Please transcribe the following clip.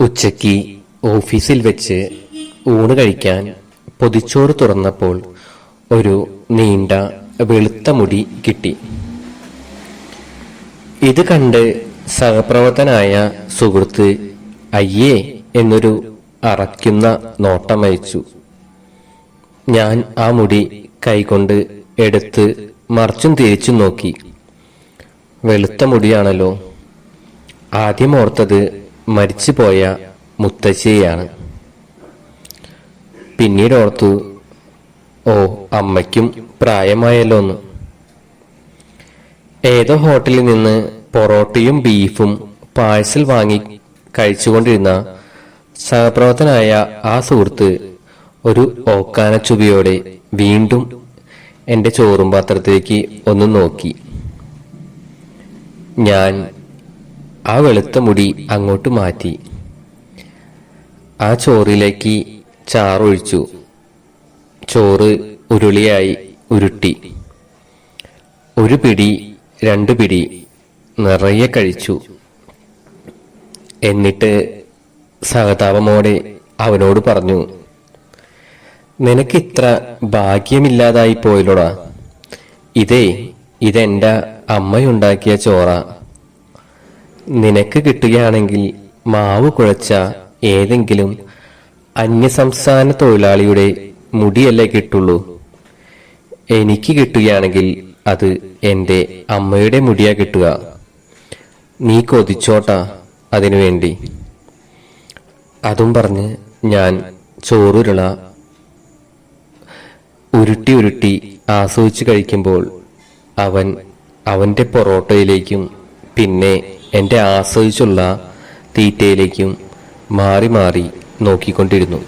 ഉച്ചയ്ക്ക് ഓഫീസിൽ വെച്ച് ഊണ് കഴിക്കാൻ പൊതിച്ചോറ് തുറന്നപ്പോൾ ഒരു നീണ്ട വെളുത്ത മുടി കിട്ടി. ഇത് കണ്ട് സഹപ്രവർത്തനായ സുഹൃത്ത് അയ്യേ എന്നൊരു അറയ്ക്കുന്ന നോട്ടമയച്ചു ഞാൻ ആ മുടി കൈകൊണ്ട് എടുത്ത് മറിച്ചും തിരിച്ചും നോക്കി. വെളുത്ത മുടിയാണല്ലോ. ആദ്യം ഓർത്തത് മരിച്ചുപോയ മുത്തശ്ശിയാണ് പിന്നീട് ഓർത്തു ഓ അമ്മയ്ക്കും പ്രായമായല്ലോ എന്ന് ഏതോ ഹോട്ടലിൽ നിന്ന് പൊറോട്ടയും ബീഫും പാഴ്സൽ വാങ്ങി കഴിച്ചുകൊണ്ടിരുന്ന സഹപ്രവർത്തനായ ആ സുഹൃത്ത് ഒരു ഓക്കാനച്ചുബിയോടെ വീണ്ടും എന്റെ ചോറും പാത്രത്തിലേക്ക് ഒന്ന് നോക്കി. ഞാൻ ആ വെളുത്ത മുടി അങ്ങോട്ട് മാറ്റി. ആ ചോറിലേക്ക് ചാറൊഴിച്ചു ചോറ് ഉരുളിയായി ഉരുട്ടി. ഒരു പിടി രണ്ട് പിടി നിറയെ കഴിച്ചു. എന്നിട്ട് സഹതാപമോടെ അവനോട് പറഞ്ഞു നിനക്കിത്ര ഭാഗ്യമില്ലാതായി പോയല്ലോടാ. ഇതേ ഇതെന്റെ അമ്മയുണ്ടാക്കിയ ചോറ. നിനക്ക് കിട്ടുകയാണെങ്കിൽ മാവ് കുഴച്ച ഏതെങ്കിലും അന്യസംസ്ഥാന തൊഴിലാളിയുടെ മുടിയല്ലേ കിട്ടുള്ളൂ. എനിക്ക് കിട്ടുകയാണെങ്കിൽ അത് എന്റെ അമ്മയുടെ മുടിയാ കിട്ടുക. നീ കൊതിച്ചോട്ടാ അതിനുവേണ്ടി. അതും പറഞ്ഞ് ഞാൻ ചോറുരുള. ഉരുട്ടി ഉരുട്ടി ആസ്വദിച്ച് കഴിക്കുമ്പോൾ അവൻ അവന്റെ പൊറോട്ടയിലേക്കും പിന്നെ എന്റെ ആസ്വദിച്ചുള്ള തീറ്റയിലേക്കും മാറി മാറി നോക്കിക്കൊണ്ടിരുന്നു.